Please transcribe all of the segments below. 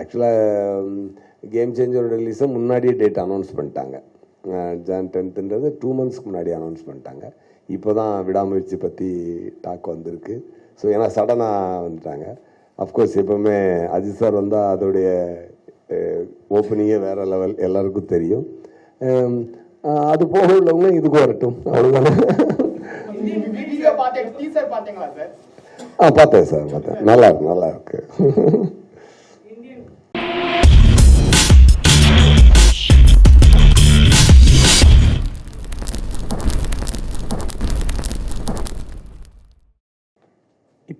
ஆக்சுவலாக கேம் சேஞ்சரோட ரிலீஸை முன்னாடியே டேட் அனௌன்ஸ் பண்ணிட்டாங்க. ஜான் டென்த்துன்றது டூ மந்த்ஸ்க்கு முன்னாடி அனௌன்ஸ் பண்ணிட்டாங்க. இப்போ தான் விடாமுயற்சி பற்றி டாக் வந்திருக்கு. ஸோ ஏன்னா சடனாக வந்துட்டாங்க. அஃப்கோர்ஸ் எப்போவுமே அஜித் சார் வந்தால் அதோடைய ஓப்பனிங்கே வேறு லெவல் எல்லாருக்கும் தெரியும். அது போக உள்ளவங்க இதுக்கு வரட்டும். அவ்வளோதானே ஆ பார்த்தேன் சார் பார்த்தேன். நல்லா இருக்கு நல்லா இருக்கு.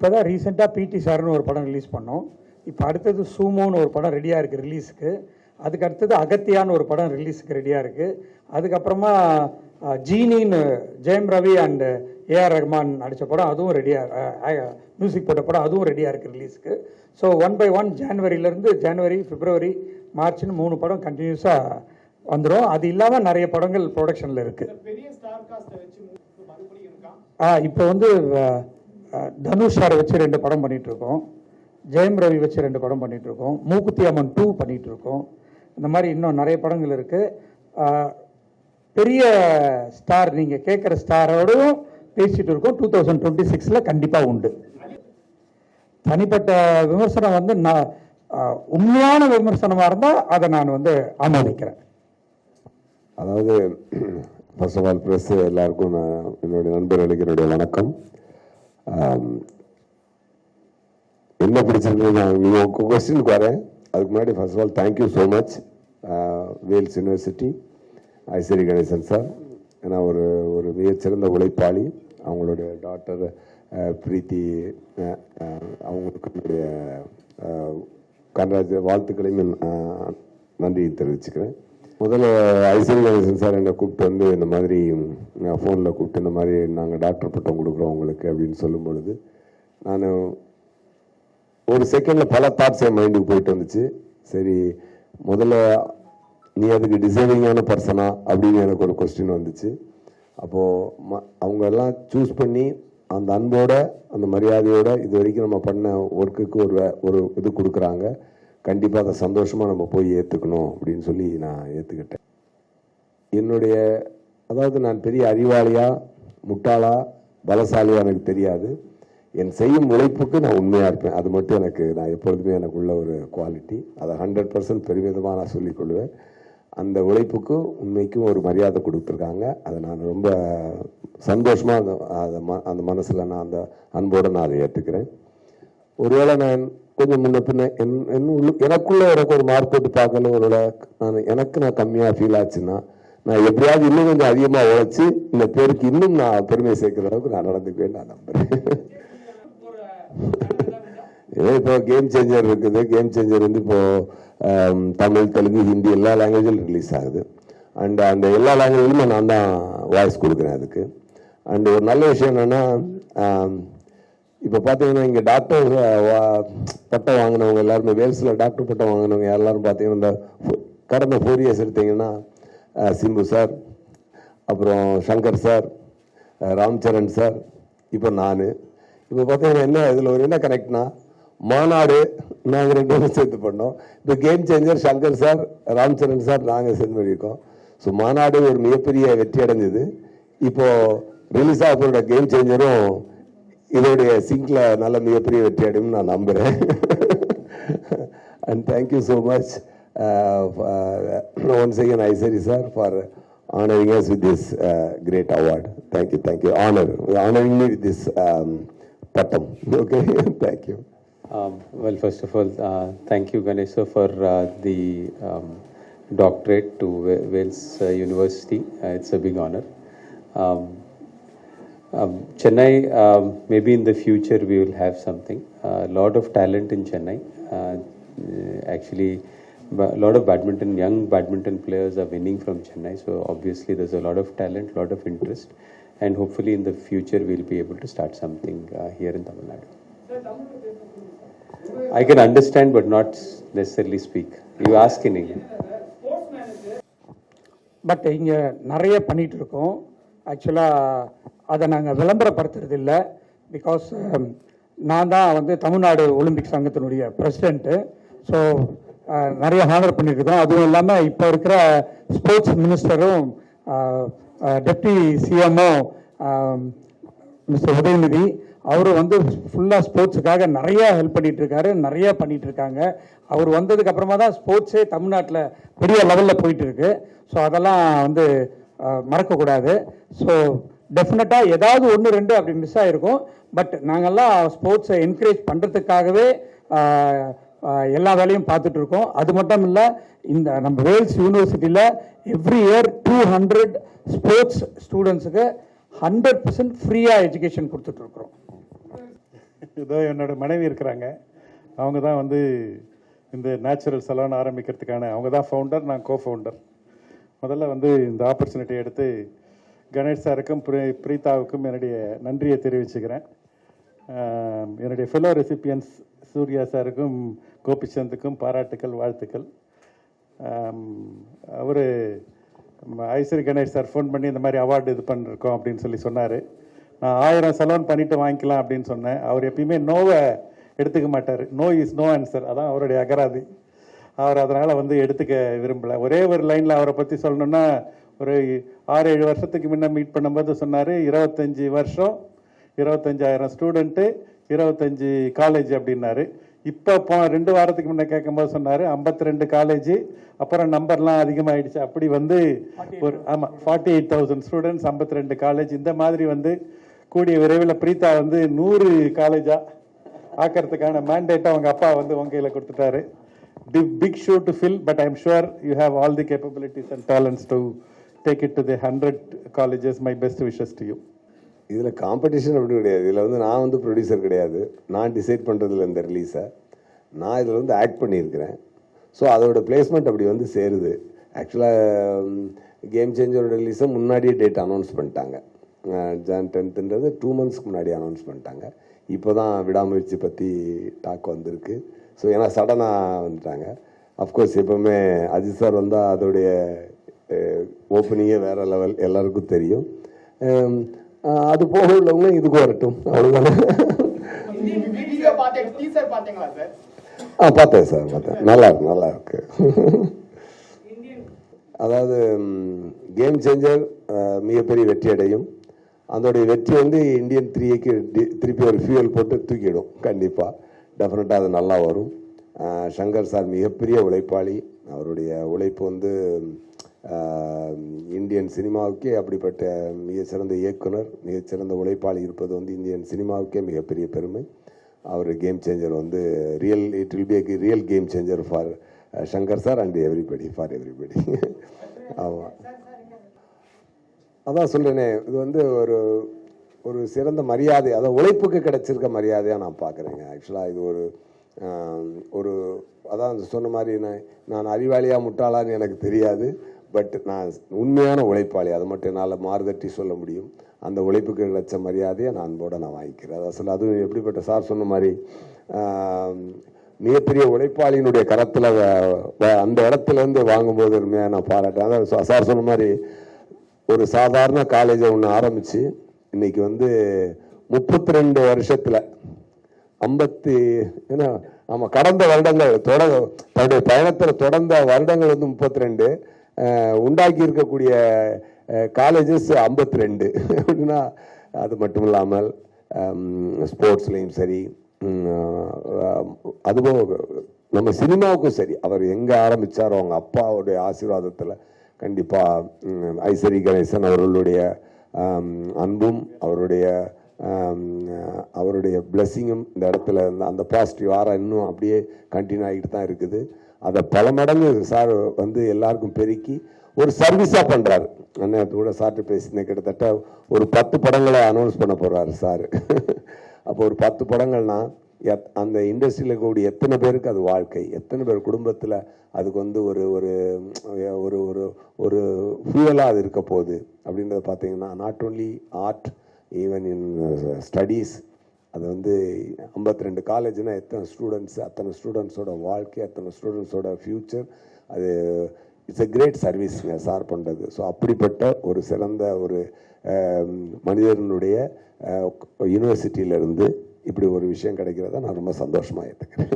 இப்போ தான் ரீசெண்டாக பிடி சார்னு ஒரு படம் ரிலீஸ் பண்ணோம். இப்போ அடுத்தது சூமோன்னு ஒரு படம் ரெடியாக இருக்குது ரிலீஸுக்கு அதுக்கு அடுத்தது அகத்தியான்னு ஒரு படம் ரிலீஸுக்கு ரெடியாக இருக்குது அதுக்கப்புறமா ஜீனின்னு ஜெயம் ரவி அண்ட் ஏஆர் ரஹ்மான் நடித்த படம் அதுவும் ரெடியாக மியூசிக் போட்ட படம் அதுவும் ரெடியாக இருக்குது ரிலீஸுக்கு ஸோ ஒன் பை ஒன் ஜான்வரியிலேருந்து ஜனவரி பிப்ரவரி மார்ச்னு மூணு படம் கண்டினியூஸாக வந்துடும் அது இல்லாமல் நிறைய படங்கள் ப்ரொடக்ஷனில் இருக்குது ஆ இப்போ வந்து தனுஷ் சாரை வச்சு ரெண்டு படம் பண்ணிட்டு இருக்கோம் ஜெயம் ரவி வச்சு ரெண்டு படம் பண்ணிட்டு இருக்கோம் மூக்குத்தி அம்மன் டூ பண்ணிட்டு இருக்கோம் இந்த மாதிரி இன்னும் நிறைய படங்கள் இருக்கு. பெரிய ஸ்டார் நீங்க கேட்குற ஸ்டாரோடும் பேசிட்டு இருக்கோம். டூ தௌசண்ட் டுவெண்ட்டி சிக்ஸில் கண்டிப்பாக உண்டு. தனிப்பட்ட விமர்சனம் வந்து நான் உண்மையான விமர்சனமாக இருந்தால் அதை நான் வந்து ஆமோதிக்கிறேன். அதாவது ஃபர்ஸ்ட் ஆஃப் ஆல் ப்ரெஸ் எல்லாருக்கும் நான் என்னுடைய நண்பர்களுக்கு என்னுடைய வணக்கம். என்ன பிடிச்சிருக்கு நான் நீங்கள் கொஸ்டினுக்கு வரேன் அதுக்கு முன்னாடி first of all thank you so much Vels university Ishari Ganesan sir ஏன்னா ஒரு ஒரு மிகச்சிறந்த உழைப்பாளி. அவங்களுடைய டாக்டர் பிரீத்தி அவங்களுக்கு என்னுடைய கன்ராஜ் வாழ்த்துக்களையும் அஹ், நன்றியை தெரிவிச்சுக்கிறேன். முதல்ல ஐஸ்வரி கணேசன் சார் என்னை கூப்பிட்டு வந்து இந்த மாதிரி நான் ஃபோனில் கூப்பிட்டு இந்த மாதிரி நாங்கள் டாக்டர் பட்டம் கொடுக்குறோம் உங்களுக்கு அப்படின்னு சொல்லும் பொழுது நான் ஒரு செகண்டில் பல தாட்ஸ் என் மைண்டுக்கு போயிட்டு வந்துச்சு. சரி முதல்ல நீ அதுக்கு டிசைனிங்கான பர்சனா அப்படின்னு எனக்கு ஒரு கொஸ்டின் வந்துச்சு. அப்போது ம அவங்க எல்லாம் சூஸ் பண்ணி அந்த அன்போட அந்த மரியாதையோட இது வரைக்கும் நம்ம பண்ண ஒர்க்குக்கு ஒரு ஒரு இது கொடுக்குறாங்க. கண்டிப்பாக அதை சந்தோஷமாக நம்ம போய் ஏற்றுக்கணும் அப்படின்னு சொல்லி நான் ஏற்றுக்கிட்டேன் என்னுடைய அதாவது நான் பெரிய அறிவாளியா முட்டாளா பலசாலியா எனக்கு தெரியாது. என் செய்யும் உழைப்புக்கு நான் உண்மையாக இருப்பேன். அது மட்டும் எனக்கு நான் எப்பொழுதுமே எனக்கு உள்ள ஒரு குவாலிட்டி அதை ஹண்ட்ரட் பர்சன்ட் பெருமிதமாக நான் சொல்லிக்கொள்வேன் அந்த உழைப்புக்கு உண்மைக்கும் ஒரு மரியாதை கொடுத்துருக்காங்க. அதை நான் ரொம்ப சந்தோஷமாக அந்த அதை ம- அந்த மனசில் நான் அந்த அன்போடு நான் அதை ஏற்றுக்கிறேன் ஒருவேளை நான் கொஞ்சம் முன்ன பின்ன என் என் உள்ள எனக்குள்ள எனக்கு ஒரு மார்க் போட்டு பார்க்கல ஒரு நான் எனக்கு நான் கம்மியாக ஃபீல் ஆச்சுன்னா நான் எப்படியாவது இன்னும் கொஞ்சம் அதிகமாக உழைச்சி இந்த பேருக்கு இன்னும் நான் பெருமை சேர்க்கிற அளவுக்கு நான் நடந்துக்குவேன் நான் நம்புறேன். ஏதோ இப்போ கேம் சேஞ்சர் இருக்குது. கேம் சேஞ்சர் வந்து இப்போ தமிழ் தெலுங்கு ஹிந்தி எல்லா லாங்குவேஜிலும் ரிலீஸ் ஆகுது. அண்ட் அந்த எல்லா லாங்குவேஜிலும் நான் தான் வாய்ஸ் கொடுக்குறேன் அதுக்கு. அண்ட் ஒரு நல்ல விஷயம் என்னன்னா இப்போ பார்த்தீங்கன்னா இங்கே டாக்டர் பட்டம் வாங்கினவங்க எல்லாருமே வேல்ஸில் டாக்டர் பட்டம் வாங்கினவங்க எல்லாரும் பார்த்தீங்கன்னா இந்த ஃபோ- கடந்த ஃபோர் இயர்ஸ் எடுத்தீங்கன்னா சிம்பு சார் அப்புறம் சங்கர் சார் ராம்சரண் சார் இப்போ நான். இப்போ பார்த்தீங்கன்னா என்ன இதில் ஒரு என்ன கனெக்ட்னா மாநாடு நாங்கள் ரெண்டு பேரும் சேர்த்து பண்ணோம். இப்போ game changer Shankar sir Ramcharan sir நாங்கள் சேர்ந்து பண்ணியிருக்கோம். ஸோ மாநாடு ஒரு மிகப்பெரிய வெற்றி அடைஞ்சது. இப்போது ரிலீஸ் ஆகிறோட கேம் சேஞ்சரும் இதோடைய சிங்க்ல நல்ல மிகப்பெரிய வெற்றி அடையும் நான் நம்புறேன் and thank you so much once again Ishari sir for honoring us with this uh, great award. Thank you, thank you. Honor, honoring me with this um, patam. Okay, thank you. Um, Well, first of all, uh, thank you, Ganesha, for uh, the um, doctorate to Wa- Wales uh, University. Uh, It's a big honor. Um, um, Chennai, um, maybe in the future we will have something. A lot of talent in Chennai. Uh, Actually, a lot of badminton, young badminton players are winning from Chennai. So obviously there's a lot of talent, lot of interest. And hopefully in the future we'll be able to start something uh, here in Tamil Nadu. I can understand but not necessarily speak. You ask in English. But இங்கே நிறைய பண்ணிட்டு இருக்கோம் ஆக்சுவலாக அதை நாங்கள் விளம்பரப்படுத்துறது இல்லை because um, நான் தான் வந்து தமிழ்நாடு ஒலிம்பிக் சங்கத்தினுடைய பிரசிடென்ட்டு ஸோ நிறைய ஹானர் பண்ணியிருக்கோம் அதுவும் இல்லாமல் இப்போ இருக்கிற ஸ்போர்ட்ஸ் மினிஸ்டரும் டெப்டி சிஎம்ஓ மிஸ்டர் உதயநிதி அவரும் வந்து ஃபுல்லாக ஸ்போர்ட்ஸுக்காக நிறைய ஹெல்ப் பண்ணிகிட்ருக்காரு நிறைய பண்ணிகிட்ருக்காங்க இருக்காங்க அவர் வந்ததுக்கு அப்புறமா தான் ஸ்போர்ட்ஸே தமிழ்நாட்டில் பெரிய லெவலில் போயிட்டுருக்கு. ஸோ அதெல்லாம் வந்து மறக்கக்கூடாது. ஸோ டெஃபினட்டாக ஏதாவது ஒன்று ரெண்டு அப்படி மிஸ் ஆகிருக்கும் பட் நாங்கள்லாம் ஸ்போர்ட்ஸை என்கரேஜ் பண்ணுறதுக்காகவே எல்லா வேலையும் பார்த்துட்டு இருக்கோம். அது மட்டும் இல்லை இந்த நம்ம வேல்ஸ் யூனிவர்சிட்டியில் every year two hundred sports ஸ்டூடெண்ட்ஸுக்கு ஹண்ட்ரட் பர்சன்ட் ஃப்ரீயாக எஜுகேஷன் கொடுத்துட்ருக்குறோம் இதோ என்னோட மனைவி இருக்கிறாங்க. அவங்க தான் வந்து இந்த நேச்சுரல் சலான் ஆரம்பிக்கிறதுக்கான அவங்க தான் ஃபவுண்டர் நான் கோ ஃபவுண்டர் முதல்ல வந்து இந்த ஆப்பர்ச்சுனிட்டி எடுத்து கணேஷ் சாருக்கும் பிரி- பிரீதாவுக்கும் என்னுடைய நன்றியை தெரிவிச்சுக்கிறேன். என்னுடைய ஃபெலோ ரெசிபியன்ஸ் சூர்யா சாருக்கும் கோபிச்சந்துக்கும் பாராட்டுக்கள் வாழ்த்துக்கள். அவர் ஐஸ்வரி கணேஷ் சார் ஃபோன் பண்ணி இந்த மாதிரி அவார்டு இது பண்ணிருக்கோம் அப்படின்னு சொல்லி சொன்னார். நான் ஆயிரம் செலவன் பண்ணிட்டு வாங்கிக்கலாம் அப்படின்னு சொன்னேன். அவர் எப்பயுமே நோவை எடுத்துக்க மாட்டார். நோ இஸ் நோ ஆன்சர் அதான் அவருடைய அகராதி. அவர் அதனால் வந்து எடுத்துக்க விரும்பலை. ஒரே ஒரு லைனில் அவரை பற்றி சொல்லணுன்னா ஒரு ஆறு ஏழு வருஷத்துக்கு முன்ன மீட் பண்ணும்போது சொன்னார் இருபத்தஞ்சி வருஷம் இருபத்தஞ்சாயிரம் ஸ்டூடெண்ட்டு இருபத்தஞ்சி காலேஜ் அப்படின்னாரு. இப்போ போ ரெண்டு வாரத்துக்கு முன்னே கேட்கும்போது சொன்னார் 52 ரெண்டு காலேஜ் அப்புறம் நம்பர்லாம் அதிகமாகிடுச்சு அப்படி வந்து ஒரு ஆமாம் ஃபார்ட்டி எயிட் தௌசண்ட் ஸ்டூடெண்ட்ஸ் ஐம்பத்தி ரெண்டு காலேஜ் இந்த மாதிரி வந்து கூடிய விரைவில் பிரீத்தா வந்து நூறு காலேஜாக ஆக்கிறதுக்கான மேண்டேட்டை அவங்க அப்பா வந்து உங்க கையில் கொடுத்துட்டாரு. Big shoe to fill but I'm sure you have all the capabilities and talents to take it to the hundred colleges my best wishes to you இதில் காம்படிஷன் அப்படி கிடையாது. இதில் வந்து நான் வந்து ப்ரொடியூசர் கிடையாது. நான் டிசைட் பண்ணுறதில்ல இந்த ரிலீஸை நான் இதில் வந்து ஆக்ட் பண்ணியிருக்கிறேன். ஸோ அதோட பிளேஸ்மெண்ட் அப்படி வந்து சேருது. ஆக்சுவலாக கேம் சேஞ்சரோட ரிலீஸை முன்னாடியே டேட் அனௌன்ஸ் பண்ணிட்டாங்க. ஜான் டென்த்துன்றது டூ மந்த்ஸ்க்கு முன்னாடி அனௌன்ஸ் பண்ணிட்டாங்க. இப்போ தான் விடாமுயற்சி பற்றி டாக் வந்திருக்கு. ஸோ ஏன்னா சடனாக வந்துட்டாங்க. அஃப்கோர்ஸ் எப்போவுமே அஜித் சார் வந்தால் அதோடைய ஓப்பனிங்கே வேற லெவல் எல்லாருக்கும் தெரியும். அது போக உள்ளவங்க இதுக்கு வரட்டும். அவ்வளோதானே பார்த்தேன் சார் ஆ பார்த்தேன் சார் பார்த்தேன். நல்லா இருக்கு நல்லா இருக்கு. அதாவது கேம் சேஞ்சர் மிகப்பெரிய வெற்றி அடையும். அதோடைய வெற்றி வந்து இந்தியன் த்ரீக்கு திருப்பி ஒரு ஃபியூயல் போட்டு தூக்கிடும். கண்டிப்பாக டெஃபினட்டாக அது நல்லா வரும். சங்கர் சார் மிகப்பெரிய உழைப்பாளி. அவருடைய உழைப்பு வந்து இந்தியன் சினிமாவுக்கே அப்படிப்பட்ட மிகச்சிறந்த இயக்குனர் மிகச்சிறந்த உழைப்பாளி இருப்பது வந்து இந்தியன் சினிமாவுக்கே மிகப்பெரிய பெருமை. அவர் கேம் சேஞ்சர் வந்து real it will be real game changer for Shankar sir and everybody for everybody ஆமாம் அதான் சொல்கிறேனே இது வந்து ஒரு ஒரு சிறந்த மரியாதை அதாவது உழைப்புக்கு கிடைச்சிருக்க மரியாதையாக நான் பார்க்குறேங்க. ஆக்சுவலாக இது ஒரு ஒரு அதான் சொன்ன மாதிரி நான் நான் அறிவாளியாக முட்டாளான்னு எனக்கு தெரியாது. பட் நான் உண்மையான உழைப்பாளி அது மட்டும் என்னால் மார்கட்டி சொல்ல முடியும். அந்த உழைப்புக்கு கிடைச்ச மரியாதையை நான் அன்போட நான் வாங்கிக்கிறேன். அதான் அதுவும் எப்படிப்பட்ட சார் சொன்ன மாதிரி மிகப்பெரிய உழைப்பாளியினுடைய கரத்தில் அந்த இடத்துலேருந்து வாங்கும்போது உண்மையாக நான் பாராட்டேன் அதான் சார் சொன்ன மாதிரி ஒரு சாதாரண காலேஜை ஒன்று ஆரம்பித்து இன்னைக்கு வந்து முப்பத்தி ரெண்டு வருஷத்தில் ஐம்பத்தி ஏன்னா ஆமாம் கடந்த வருடங்கள் தொட தன்னுடைய பயணத்தில் தொடர்ந்த வருடங்கள் வந்து முப்பத்தி ரெண்டு உண்டாக்கி இருக்கக்கூடிய காலேஜஸ் ஐம்பத்தி ரெண்டு அப்படின்னா அது மட்டும் இல்லாமல் ஸ்போர்ட்ஸ்லேயும் சரி அதுபோக நம்ம சினிமாவுக்கும் சரி. அவர் எங்கே ஆரம்பிச்சாரோ அவங்க அப்பாவுடைய ஆசீர்வாதத்தில் கண்டிப்பாக ஐசரி கணேசன் அவர்களுடைய அன்பும் அவருடைய அவருடைய பிளெஸ்ஸிங்கும் இந்த இடத்துல அந்த அந்த பாசிட்டிவ் ஆரா இன்னும் அப்படியே கண்டினியூ ஆகிட்டு தான் இருக்குது. அதை பல மடங்கு சார் வந்து எல்லாருக்கும் பெருக்கி ஒரு சர்வீஸாக பண்ணுறாரு அண்ணன் கூட சார்ட்டு பேசினேன் கிட்டத்தட்ட ஒரு பத்து படங்களை அனௌன்ஸ் பண்ண போகிறாரு சார். அப்போ ஒரு பத்து படங்கள்னா எத்- அந்த இண்டஸ்ட்ரியில் இருக்கக்கூடிய எத்தனை பேருக்கு அது வாழ்க்கை? எத்தனை பேர் குடும்பத்தில் அதுக்கு வந்து ஒரு ஒரு ஒரு ஒரு ஒரு ஃபியூவலாக அது இருக்க போகுது? அப்படின்றத பார்த்தீங்கன்னா not only art even in studies அது வந்து 52 ரெண்டு காலேஜ்னா எத்தனை ஸ்டூடெண்ட்ஸ் அத்தனை ஸ்டூடெண்ட்ஸோட வாழ்க்கை அத்தனை ஸ்டூடெண்ட்ஸோட ஃப்யூச்சர் அது it's a great service sir பண்ணுறது ஸோ அப்படிப்பட்ட ஒரு சிறந்த ஒரு மனிதனுடைய யூனிவர்சிட்டியிலேருந்து இப்படி ஒரு விஷயம் கிடைக்கிறத நான் ரொம்ப சந்தோஷமாக ஏற்றுக்கிறேன்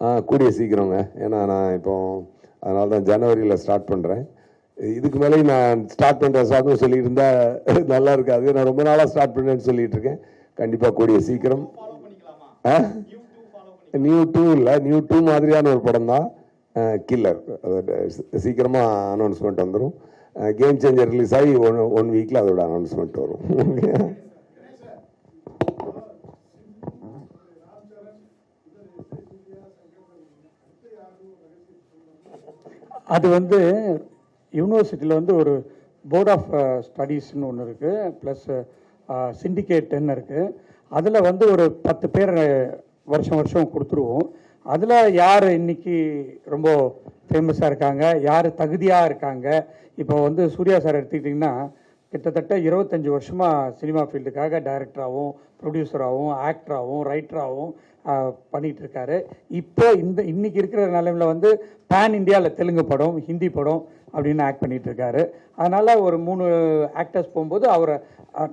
ஆ கூடிய சீக்கிரங்க. ஏன்னா நான் இப்போ அதனால தான் ஜனவரியில் ஸ்டார்ட் பண்ணுறேன் இதுக்கு மேலே நான் ஸ்டார்ட் பண்ணுற சார்னு சொல்லிட்டு இருந்தா நல்லா இருக்காது. நான் ரொம்ப நாளாக ஸ்டார்ட் பண்ணேன்னு சொல்லிட்டு இருக்கேன் கண்டிப்பாக கூடிய சீக்கிரம். நியூ டூ இல்லை நியூ டூ மாதிரியான ஒரு படம் தான் கில்லர் சீக்கிரமாக அனௌன்ஸ்மெண்ட் வந்துடும் கேம் சேஞ்சர் ரிலீஸ் ஆகி ஒன் ஒன் வீக்கில் அதோட அனௌன்ஸ்மெண்ட் வரும். அது வந்து யூனிவர்சிட்டியில் வந்து ஒரு போர்ட் ஆஃப் ஸ்டடீஸ்னு uh, ஒன்று இருக்குது ப்ளஸ் சிண்டிகேட்டுன்னு uh, இருக்குது அதில் வந்து ஒரு பத்து பேர் வருஷம் வருஷம் கொடுத்துருவோம். அதில் யார் இன்னைக்கு ரொம்ப ஃபேமஸாக இருக்காங்க? யார் தகுதியாக இருக்காங்க? இப்போ வந்து சூர்யா சார் எடுத்துக்கிட்டிங்கன்னா கிட்டத்தட்ட இருபத்தஞ்சி வருஷமாக சினிமா ஃபீல்டுக்காக டைரக்டராகவும் ப்ரொடியூசராகவும் ஆக்டராகவும் ரைட்டராகவும் பண்ணிகிட்டு இருக்காரு. இப்போ இந்த இன்றைக்கி இருக்கிற நிலைமையில் வந்து பேன் இந்தியாவில் தெலுங்கு படம் ஹிந்தி படம் அப்படின்னு ஆக்ட் பண்ணிட்டு இருக்காரு அதனால் ஒரு மூணு ஆக்டர்ஸ் போகும்போது அவரை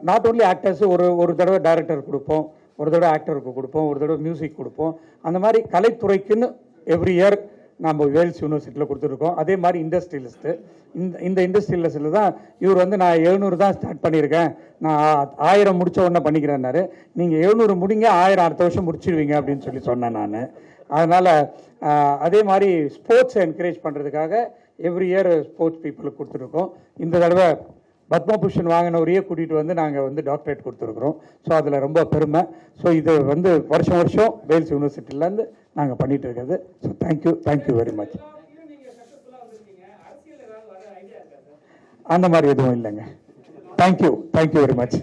நாட் ஓன்லி ஆக்டர்ஸ் ஒரு ஒரு தடவை டைரக்டர் கொடுப்போம் ஒரு தடவை ஆக்டருக்கு கொடுப்போம் ஒரு தடவை மியூசிக் கொடுப்போம். அந்த மாதிரி கலைத்துறைக்குன்னு எவ்ரி இயர் நம்ம வேல்ஸ் யூனிவர்சிட்டியில் கொடுத்துருக்கோம். அதே மாதிரி இண்டஸ்ட்ரியலிஸ்ட்டு இந்த இந்த இண்டஸ்ட்ரியலிஸ்டில் தான் இவர் வந்து நான் எழுநூறு தான் ஸ்டார்ட் பண்ணியிருக்கேன். நான் ஆயிரம் முடித்த உடனே பண்ணிக்கிறேன்னாரு. நீங்கள் எழுநூறு முடிங்க ஆயிரம் அடுத்த வருஷம் முடிச்சிடுவீங்க அப்படின்னு சொல்லி சொன்னேன் நான். அதனால் அதே மாதிரி ஸ்போர்ட்ஸை என்கரேஜ் பண்ணுறதுக்காக எவ்ரி இயர் ஸ்போர்ட்ஸ் பீப்புளுக்கு கொடுத்துருக்கோம். இந்த தடவை பத்மபூஷன் வாங்கினவரையே கூட்டிகிட்டு வந்து நாங்கள் வந்து டாக்டரேட் கொடுத்துருக்குறோம். ஸோ அதில் ரொம்ப பெருமை. ஸோ இது வந்து வருஷம் வருஷம் வேல்ஸ் யூனிவர்சிட்டிலேருந்து நாங்கள் பண்ணிகிட்டு இருக்கிறது. So thank you thank you very much அந்த மாதிரி எதுவும் இல்லைங்க. Thank you thank you very much